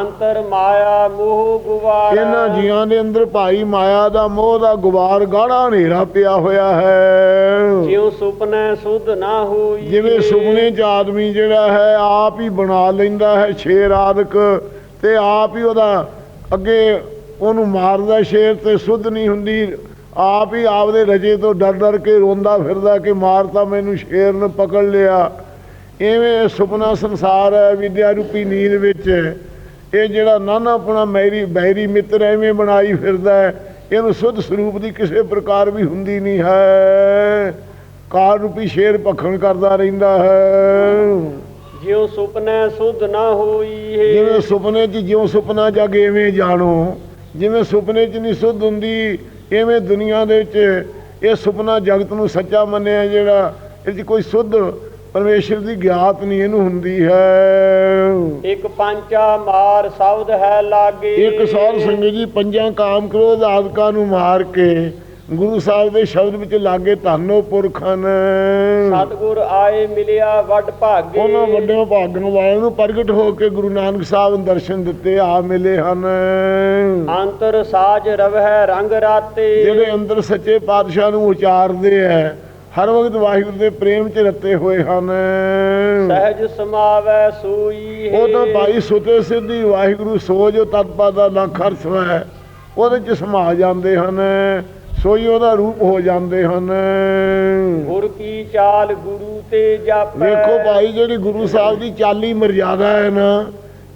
ਅੰਤਰ ਮਾਇਆ ਮੋਹ ਗੁਵਾਰ ਇਹਨਾਂ ਜੀਆਂ ਦੇ ਅੰਦਰ ਭਾਈ ਮਾਇਆ ਦਾ ਮੋਹ ਦਾ ਗੁਬਾਰ ਗਾੜਾ ਹਨੇਰਾ ਪਿਆ ਹੋਇਆ ਹੈ। ਜਿਉ ਸੁਪਨੇ ਸੁਧ ਨਾ ਹੋਈ। ਜਿਵੇਂ ਸੁਪਨੇ 'ਚ ਆਦਮੀ ਜਿਹੜਾ ਹੈ ਆਪ ਹੀ ਬਣਾ ਲੈਂਦਾ ਹੈ ਸ਼ੇਰ ਆਦਿਕ ਤੇ ਆਪ ਹੀ ਉਹਦਾ ਅੱਗੇ ਉਹਨੂੰ ਮਾਰਦਾ ਸ਼ੇਰ ਤੇ ਸੁੱਧ ਨਹੀਂ ਹੁੰਦੀ। ਆਪ ਹੀ ਆਪਦੇ ਰਜੇ ਤੋਂ ਡਰ ਡਰ ਕੇ ਰੋਂਦਾ ਫਿਰਦਾ ਕਿ ਮਾਰਤਾ ਮੈਨੂੰ ਸ਼ੇਰ ਨੇ ਪਕੜ ਲਿਆ। ਐਵੇਂ ਸੁਪਨਾ ਸੰਸਾਰ ਹੈ ਵਿਦਿਆ ਰੂਪੀ ਨੀਂਦ ਵਿੱਚ। ਇਹ ਜਿਹੜਾ ਨਾਨਾਪਣਾ ਮੈਰੀ ਬੈਰੀ ਮਿੱਤਰ ਐਵੇਂ ਬਣਾਈ ਫਿਰਦਾ ਹੈ ਇਹਨੂੰ ਸੁੱਧ ਸਰੂਪ ਦੀ ਕਿਸੇ ਪ੍ਰਕਾਰ ਵੀ ਹੁੰਦੀ ਨਹੀਂ ਹੈ। ਕਾਲ ਰੂਪੀ ਸ਼ੇਰ ਭਖਣ ਕਰਦਾ ਰਹਿੰਦਾ ਹੈ। ਜਿਉ ਸੁਪਨੈ ਸੁਧ ਨਾ ਹੋਈ ਹੈ। ਜਿਵੇਂ ਸੁਪਨੇ 'ਚ ਜਿਉਂ ਸੁਪਨਾ ਜਗ ਐਵੇਂ ਜਾਣੋ। ਜਿਵੇਂ ਸੁਪਨੇ 'ਚ ਨਹੀਂ ਸੁੱਧ ਹੁੰਦੀ ਐਵੇਂ ਦੁਨੀਆ ਦੇ ਵਿੱਚ ਇਹ ਸੁਪਨਾ ਜਗਤ ਨੂੰ ਸੱਚਾ ਮੰਨਿਆ ਜਿਹੜਾ ਇਹ 'ਚ ਕੋਈ ਸੁੱਧ ਪਰਮੇਸ਼ਰ ਦੀ ਗਿਆਤ ਨਹੀਂ ਇਹਨੂੰ ਹੁੰਦੀ ਹੈ। ਇੱਕ ਪੰਚਾ ਮਾਰ ਸ਼ਬਦ ਹੈ ਲਾਗੇ। ਇੱਕ ਸਾਧ ਸੰਗਤ ਜੀ ਪੰਜਾਂ ਕਾਮ ਕ੍ਰੋਧ ਆਦਿਕਾਂ ਨੂੰ ਮਾਰ ਕੇ ਗੁਰੂ ਸਾਹਿਬ ਦੇ ਸ਼ਬਦ ਵਿੱਚ ਲਾਗੇ ਧੰਨੋ ਪੁਰਖਨ। ਸਤਿਗੁਰ ਆਏ ਮਿਲਿਆ ਵੱਡ ਭਾਗੇ। ਉਹਨਾਂ ਵੱਡੇ ਭਾਗਣ ਵਾਲਿਆਂ ਨੂੰ ਪ੍ਰਗਟ ਹੋ ਕੇ ਗੁਰੂ ਨਾਨਕ ਸਾਹਿਬ ਨੂੰ ਦਰਸ਼ਨ ਦਿੱਤੇ ਆ ਮਿਲੇ ਹਨ। ਅੰਤਰ ਸਾਜ ਰਵਹਿ ਰੰਗ ਰਾਤੇ। ਜਿਹੜੇ ਅੰਦਰ ਸੱਚੇ ਪਾਤਸ਼ਾਹ ਨੂੰ ਉਚਾਰਦੇ ਐ ਹਰ ਵਕਤ ਵਾਹਿਗੁਰੂ ਦੇ ਪ੍ਰੇਮ 'ਚ ਰੱਤੇ ਹੋਏ ਹਨ। ਸਹਿਜ ਸਮਾਵੈ ਸੂਈ ਹੈ। ਉਹ ਤਾਂ ਭਾਈ ਸੁਤੇ ਸਿੱਧੀ ਵਾਹਿਗੁਰੂ ਸੋ ਜੋ ਤਤਪਦ ਦਾ ਲੱਖ ਅਰਥ ਹੈ ਉਹਦੇ 'ਚ ਸਮਾ ਜਾਂਦੇ ਹਨ। ਸੋਈ ਉਹਦਾ ਰੂਪ ਹੋ ਜਾਂਦੇ ਹਨ। ਗੁਰ ਕੀ ਚਾਲ ਗੁਰੂ ਤੇ ਜਾਪੈ? ਵੇਖੋ ਭਾਈ ਜਿਹੜੀ ਗੁਰੂ ਸਾਹਿਬ ਦੀ ਚਾਲੀ ਮਰਜ਼ਾਦਾ ਹੈ ਨਾ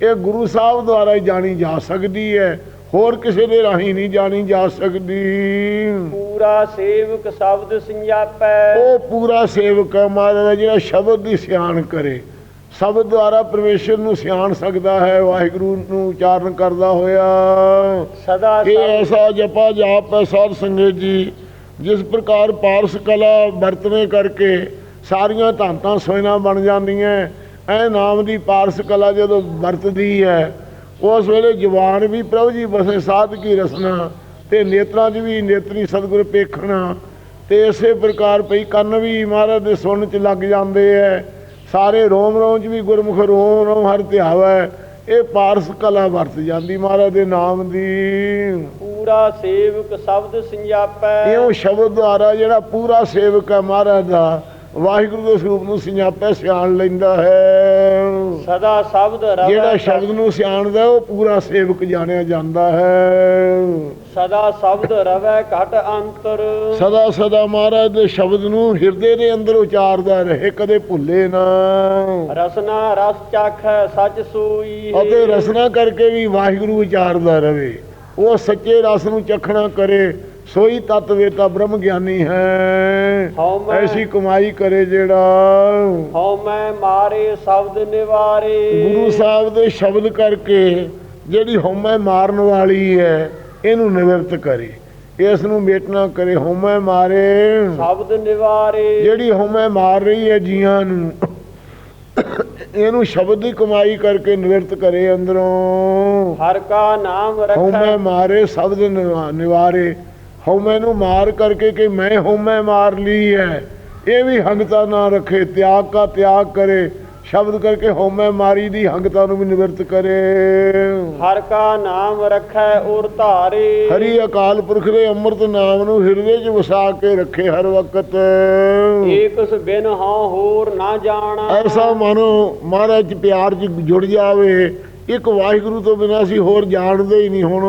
ਇਹ ਗੁਰੂ ਸਾਹਿਬ ਦੁਆਰਾ ਹੀ ਜਾਣੀ ਜਾ ਸਕਦੀ ਹੈ। ਹੋਰ ਕਿਸੇ ਦੇ ਰਾਹੀਂ ਨਹੀਂ ਜਾਣੀ ਜਾ ਸਕਦੀ। ਪੂਰਾ ਸੇਵਕ ਸ਼ਬਦ ਸੰਜਾਪੈ। ਉਹ ਪੂਰਾ ਸੇਵਕ ਮਹਾਰਾਜ ਜਿਹੜਾ ਸ਼ਬਦ ਦੀ ਸਿਆਣ ਕਰੇ। ਸ਼ਬਦ ਦੁਆਰਾ ਪਰਮੇਸ਼ਰ ਨੂੰ ਸਿਆਣ ਸਕਦਾ ਹੈ ਵਾਹਿਗੁਰੂ ਨੂੰ ਉਚਾਰਨ ਕਰਦਾ ਹੋਇਆ। ਸਦਾ ਇਹ ਸਭ ਐਸਾ ਜਪਾ ਜਾਪ ਹੈ ਸਾਧ ਸੰਗਤ ਜੀ ਜਿਸ ਪ੍ਰਕਾਰ ਪਾਰਸ ਕਲਾ ਵਰਤਨੇ ਕਰਕੇ ਸਾਰੀਆਂ ਧਾਂਤਾਂ ਸੋਇਨਾ ਬਣ ਜਾਂਦੀਆਂ ਐ ਨਾਮ ਦੀ ਪਾਰਸ ਕਲਾ ਜਦੋਂ ਵਰਤਦੀ ਹੈ ਉਸ ਵੇਲੇ ਜਵਾਨ ਵੀ ਪ੍ਰਭੂ ਜੀ ਬਸੇ ਸਾਧ ਕੀ ਰਸਨਾ ਤੇ ਨੇਤਰਾਂ 'ਚ ਵੀ ਨੇਤਰੀ ਸਤਿਗੁਰ ਪੇਖਣਾ ਤੇ ਇਸੇ ਪ੍ਰਕਾਰ ਪਈ ਕੰਨ ਵੀ ਮਹਾਰਾਜ ਦੇ ਸੁਣਨ 'ਚ ਲੱਗ ਜਾਂਦੇ ਐ ਸਾਰੇ ਰੋਮ ਰੋਮ 'ਚ ਵੀ ਗੁਰਮੁਖ ਰੋਮ ਰੋਮ ਹਰ ਧਿਆਵੈ ਇਹ ਪਾਰਸ ਕਲਾ ਵਰਤ ਜਾਂਦੀ ਮਹਾਰਾਜ ਦੇ ਨਾਮ ਦੀ। ਪੂਰਾ ਸੇਵਕ ਸ਼ਬਦ ਸੰਜਾਪੈ। ਇਹੋ ਸ਼ਬਦ ਦੁਆਰਾ ਜਿਹੜਾ ਪੂਰਾ ਸੇਵਕ ਹੈ ਮਹਾਰਾਜ ਦਾ ਵਾਹਿਗੁਰੂ ਦੇ ਸਰੂਪ ਨੂੰ ਸਿਆਪੈ ਸਿਆਣ ਲੈਂਦਾ ਹੈ। ਸਦਾ ਸ਼ਬਦ ਰਵੈ ਜਿਹੜਾ ਸ਼ਬਦ ਨੂੰ ਸਿਆਣਦਾ ਉਹ ਪੂਰਾ ਸੇਵਕ ਜਾਣਿਆ ਜਾਂਦਾ ਹੈ। ਸਦਾ ਸ਼ਬਦ ਰਵੈ ਘਟ ਅੰਤਰ। ਸਦਾ ਸਦਾ ਮਹਾਰਾਜ ਦੇ ਸ਼ਬਦ ਨੂੰ ਹਿਰਦੇ ਦੇ ਅੰਦਰ ਉਚਾਰਦਾ ਰਹੇ ਕਦੇ ਭੁੱਲੇ ਨਾ। ਰਸਨਾ ਰਸ ਚਾਖੈ ਸਚ ਸੂਈ। ਅਤੇ ਰਸਨਾ ਕਰਕੇ ਵੀ ਵਾਹਿਗੁਰੂ ਉਚਾਰਦਾ ਰਵੇ ਉਹ ਸੱਚੇ ਰਸ ਨੂੰ ਚਖਣਾ ਕਰੇ ਸੋਈ ਤਤ ਵੇਤਾ ਬ੍ਰਹਮ ਗਿਆਨੀ ਹੈ। ਐਸੀ ਕਮਾਈ ਕਰੇ ਜਿਹੜਾ। ਹਉ ਮੈਂ ਮਾਰੇ ਸ਼ਬਦ ਨਿਵਾਰੇ। ਗੁਰੂ ਸਾਹਿਬ ਦੇ ਸ਼ਬਦ ਕਰਕੇ ਜਿਹੜੀ ਹਉਮੈ ਮਾਰਨ ਵਾਲੀ ਹੈ ਇਹਨੂੰ ਨਿਵਰਤ ਕਰੇ। ਇਸ ਨੂੰ ਮੇਟਣਾ ਕਰੇ ਹਉਮੈ ਮਾਰੇ। ਸ਼ਬਦ ਨਿਵਾਰੇ। ਜਿਹੜੀ ਹਉਮੈ ਮਾਰ ਰਹੀ ਹੈ ਜੀਆਂ ਨੂੰ ਇਹਨੂੰ ਸ਼ਬਦ ਦੀ ਕਮਾਈ ਕਰਕੇ ਨਿਵਰਤ ਕਰੇ ਅੰਦਰੋਂ। ਹਰ ਕਾ ਨਾਮ ਹਉਮੈ ਰੱਖੈ ਮਾਰੇ ਸ਼ਬਦ ਨਿਵਾ- ਨਿਵਾਰੇ। ਹਉਮੈ ਨੂੰ ਮਾਰ ਕਰਕੇ ਕਿ ਮੈਂ ਹਉਮੈ ਮਾਰ ਲਈ ਹੈ। ਇਹ ਵੀ ਹੰਗਤਾ ਨਾ ਰੱਖੇ ਤਿਆਗ ਕਾ ਤਿਆਗ ਕਰੇ। ਸ਼ਬਦ ਕਰਕੇ ਹਉਮੈ ਮਾਰੀ ਦੀ ਹੰਗਤਾ ਨੂੰ ਵੀ ਨਿਵਰਤ ਕਰੇ। ਹਰ ਕਾ ਨਾਮ ਰੱਖੈ ਔਰ ਧਾਰੇ। ਹਰੀ ਅਕਾਲ ਪੁਰਖ ਦੇ ਅੰਮ੍ਰਿਤ ਨਾਮ ਨੂੰ ਹਿਰਦੇ 'ਚ ਵਸਾ ਕੇ ਰੱਖੇ ਹਰ ਵਕਤ। ਏਕਸ ਬਿਨ ਹਉ ਹੋਰ ਨਾ ਜਾਣਾ। ਐਸਾ ਮਨ ਮਹਾਰਾਜ ਪਿਆਰ 'ਚ ਜੁੜ ਜਾਵੇ। ਇੱਕ ਵਾਹਿਗੁਰੂ ਤੋਂ ਬਿਨਾਂ ਅਸੀਂ ਹੋਰ ਜਾਣਦੇ ਹੀ ਨਹੀਂ ਹੁਣ।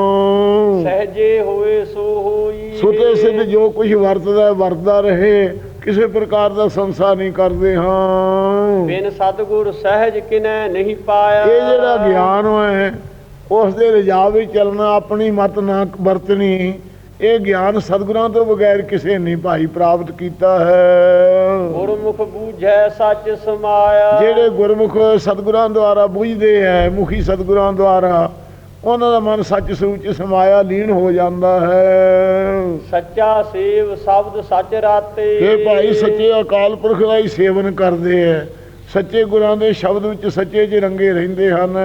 ਸਹਜੇ ਹੋਏ ਸੋ ਹੋਈ। ਸੁਤੇ ਸਿੱਧ ਜੋ ਕੁਝ ਵਰਤਦਾ ਵਰਤਦਾ ਰਹੇ। ਕਿਸੇ ਪ੍ਰਕਾਰ ਦਾ ਸੰਸਾਰ ਨਹੀਂ ਕਰਦੇ ਹਾਂ। ਬਿਨ ਸਤਗੁਰ ਸਹਿਜ ਕਿਨੈ ਨਹੀਂ ਪਾਇਆ। ਇਹ ਜਿਹੜਾ ਗਿਆਨ ਹੈ ਉਸ ਦੇ ਰਜਾ ਵਿੱਚ ਚੱਲਣਾ ਆਪਣੀ ਮਤ ਨਾ ਵਰਤਣੀ। ਇਹ ਗਿਆਨ ਸਤਿਗੁਰਾਂ ਤੋਂ ਬਗੈਰ ਕਿਸੇ ਨਹੀਂ ਭਾਈ ਪ੍ਰਾਪਤ ਕੀਤਾ ਹੈ। ਗੁਰਮੁਖ ਬੂਝੈ ਸੱਚ ਸਮਾਇਆ। ਜਿਹੜੇ ਗੁਰਮੁਖ ਸਤਿਗੁਰਾਂ ਦੁਆਰਾ ਬੁੱਝਦੇ ਐ ਮੁਖੀ ਸਤਿਗੁਰਾਂ ਦੁਆਰਾ ਉਹਨਾਂ ਦਾ ਮਨ ਸੱਚ ਸਰੂਪ ਚ ਸਮਾਇਆ ਲੀਨ ਹੋ ਜਾਂਦਾ ਹੈ। ਸੱਚਾ ਸੇਵ ਸ਼ਬਦ ਸੱਚ ਰਾਤੇ। ਇਹ ਭਾਈ ਸੱਚੇ ਅਕਾਲ ਪੁਰਖ ਦਾ ਹੀ ਸੇਵਨ ਕਰਦੇ ਐ ਸੱਚੇ ਗੁਰਾਂ ਦੇ ਸ਼ਬਦ ਵਿੱਚ ਸੱਚੇ ਚ ਰੰਗੇ ਰਹਿੰਦੇ ਹਨ।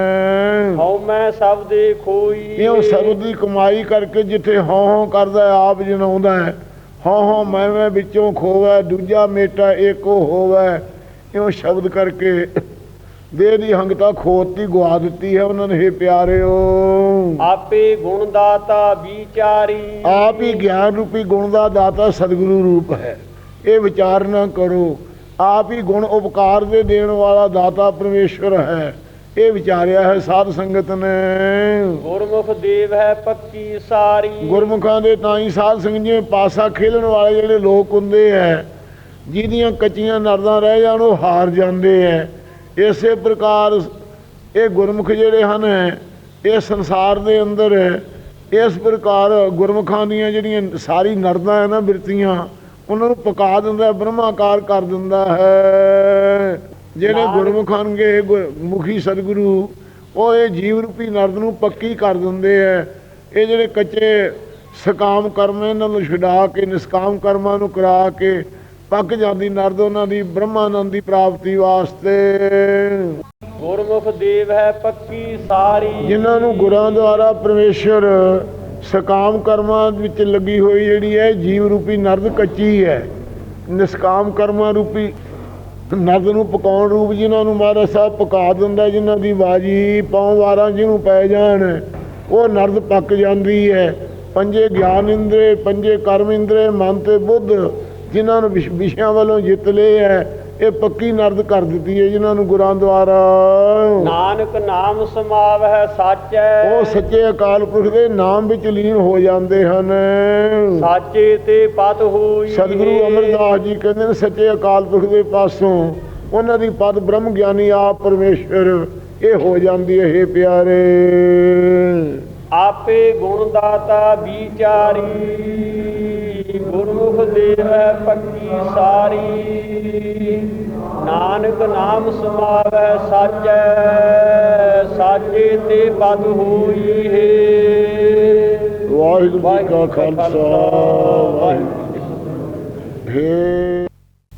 ਹਉ ਮੈਂ ਸਭ ਦੇ ਖੋਈ। ਇਹ ਉਹ ਸ਼ਬਦ ਦੀ ਕਮਾਈ ਕਰਕੇ ਜਿੱਥੇ ਹਉ ਹਉ ਕਰਦਾ ਹੈ, ਆਪ ਜਨਾਉਂਦਾ ਹੈ। ਹਉ ਹਉ ਮੈਂ ਮੈਂ ਵਿੱਚੋਂ ਖੋਵੈ ਦੂਜਾ ਮੇਟਾ ਏਕੋ ਹੋਵੈ। ਇਉਂ ਸ਼ਬਦ ਕਰਕੇ ਦੇਹ ਦੀ ਹੰਗਤਾ ਖੋਤੀ ਗਵਾ ਦਿੱਤੀ ਹੈ ਉਹਨਾਂ ਨੇ ਇਹ ਪਿਆਰਿਓ। ਆਪੇ ਗੁਣ ਦਾਤਾ ਵਿਚਾਰੀ। ਆਪ ਹੀ ਗਿਆਨ ਰੂਪੀ ਗੁਣ ਦਾ ਦਾਤਾ ਸਤਿਗੁਰੂ ਰੂਪ ਹੈ। ਇਹ ਵਿਚਾਰ ਨਾ ਕਰੋ। ਆਪ ਹੀ ਗੁਣ ਉਪਕਾਰ ਦੇ ਦੇਣ ਵਾਲਾ ਦਾਤਾ ਪਰਮੇਸ਼ਵਰ ਹੈ। ਇਹ ਵਿਚਾਰਿਆ ਹੈ ਸਾਧ ਸੰਗਤ ਨੇ। ਗੁਰਮੁਖ ਦੇਵ ਹੈ ਪੱਕੀ ਸਾਰੀ। ਗੁਰਮੁਖਾਂ ਦੇ ਤਾਂ ਹੀ ਸਾਧ ਸੰਗਤ ਜਿਵੇਂ ਪਾਸਾ ਖੇਲਣ ਵਾਲੇ ਜਿਹੜੇ ਲੋਕ ਹੁੰਦੇ ਐ ਜਿਹਦੀਆਂ ਕੱਚੀਆਂ ਨਰਦਾਂ ਰਹਿ ਜਾਣ ਉਹ ਹਾਰ ਜਾਂਦੇ ਐ ਇਸੇ ਪ੍ਰਕਾਰ ਇਹ ਗੁਰਮੁਖ ਜਿਹੜੇ ਹਨ ਇਹ ਸੰਸਾਰ ਦੇ ਅੰਦਰ ਇਸ ਪ੍ਰਕਾਰ ਗੁਰਮੁਖਾਂ ਦੀਆਂ ਜਿਹੜੀਆਂ ਸਾਰੀ ਨਰਦਾਂ ਹੈ ਨਾ ਬਿਰਤੀਆਂ ਉਹਨਾਂ ਨੂੰ ਪਕਾ ਦਿੰਦਾ ਹੈ, ਬ੍ਰਹਮਾਕਾਰ ਕਰ ਦਿੰਦਾ ਹੈ। ਜਿਹੜੇ ਗੁਰਮੁਖਾਂ ਦੇ ਮੁਖੀ ਸਤਿਗੁਰੂ ਉਹ ਇਹ ਜੀਵ ਰੂਪੀ ਨਰਦ ਨੂੰ ਪੱਕੀ ਕਰ ਦਿੰਦੇ ਐ ਇਹ ਜਿਹੜੇ ਕੱਚੇ ਸਕਾਮ ਕਰਮ ਇਹਨਾਂ ਨੂੰ ਛੁਡਾ ਕੇ ਨਿਸਕਾਮ ਕਰਮਾਂ ਨੂੰ ਕਰਾ ਕੇ ਪੱਕ ਜਾਂਦੀ ਨਰਦ ਉਹਨਾਂ ਦੀ ਬ੍ਰਹਮਾਨੰਦ ਦੀ ਪ੍ਰਾਪਤੀ ਵਾਸਤੇ। ਗੁਰਮੁਖ ਦੇਵ ਹੈ ਪੱਕੀ ਸਾਰੀ। ਜਿਨ੍ਹਾਂ ਨੂੰ ਗੁਰਾਂ ਦੁਆਰਾ ਪਰਮੇਸ਼ਰ ਸਕਾਮ ਕਰਮਾਂ ਵਿੱਚ ਲੱਗੀ ਹੋਈ ਜਿਹੜੀ ਹੈ, ਜੀਵ ਰੂਪੀ ਨਰਦ ਕੱਚੀ ਹੈ। ਨਿਸਕਾਮ ਕਰਮਾਂ ਰੂਪੀ ਨਰਦ ਨੂੰ ਪਕਾਉਣ ਰੂਪ ਜਿਨ੍ਹਾਂ ਨੂੰ ਮਹਾਰਾਜ ਸਾਹਿਬ ਪਕਾ ਦਿੰਦਾ, ਜਿਨ੍ਹਾਂ ਦੀ ਬਾਜੀ ਪੌਂ ਵਾਰਾਂ ਜਿਹਨੂੰ ਪੈ ਜਾਣ, ਉਹ ਨਰਦ ਪੱਕ ਜਾਂਦੀ ਹੈ। ਪੰਜੇ ਗਿਆਨ ਇੰਦਰੇ, ਪੰਜੇ ਕਰਮ ਇੰਦਰੇ, ਮਨ ਤੇ ਬੁੱਧ, ਜਿਨ੍ਹਾਂ ਨੂੰ ਵਿਸ਼- ਵਿਸ਼ਿਆਂ ਵੱਲੋਂ ਜਿੱਤ ਲਏ ਹੈ। ਇਹ ਪੱਕੀ ਨਰਦ ਕਰ ਦਿੱਤੀ ਹੈ ਜਿਨ੍ਹਾਂ ਨੂੰ ਗੁਰਾਂ ਦੁਆਰਾ। ਨਾਨਕ ਨਾਮ ਸਮਾਵਹਿ ਸਾਚੈ। ਉਹ ਸੱਚੇ ਅਕਾਲ ਪੁਰਖ ਦੇ ਨਾਮ ਵਿੱਚ ਲੀਨ ਹੋ ਜਾਂਦੇ ਹਨ। ਸਾਚੇ ਤੇ ਪਤ ਹੋਈ। ਸਤਿਗੁਰੂ ਅਮਰਦਾਸ ਜੀ ਕਹਿੰਦੇ ਨੇ ਸੱਚੇ ਅਕਾਲ ਪੁਰਖ ਦੇ ਪਾਸੋਂ ਉਹਨਾਂ ਦੀ ਪਦ ਬ੍ਰਹਮ ਗਿਆਨੀ ਆਪ ਪਰਮੇਸ਼ਰ ਇਹ ਹੋ ਜਾਂਦੀ ਹੈ ਹੇ ਪਿਆਰੇ। ਆਪੇ ਗੁਣ ਦਾਤਾ ਵਿਚਾਰੀ ਗੁਰਮੁਖ ਦੇਵ ਹੈ ਪੱਕੀ ਸਾਰੀ। ਨਾਨਕ ਨਾਮ ਸਮਾਵੈ ਸਾਚੈ ਸਾਚੇ ਤੇ ਪਦ ਹੋਈ ਹੈ ਵਾਹਿਗੁਰੂ ਜੀ ਕਾ ਖਾਲਸਾ। ਵਾਹਿਗੁਰੂ ਜੀ ਕੀ ਫਤਿਹ। ਹੇ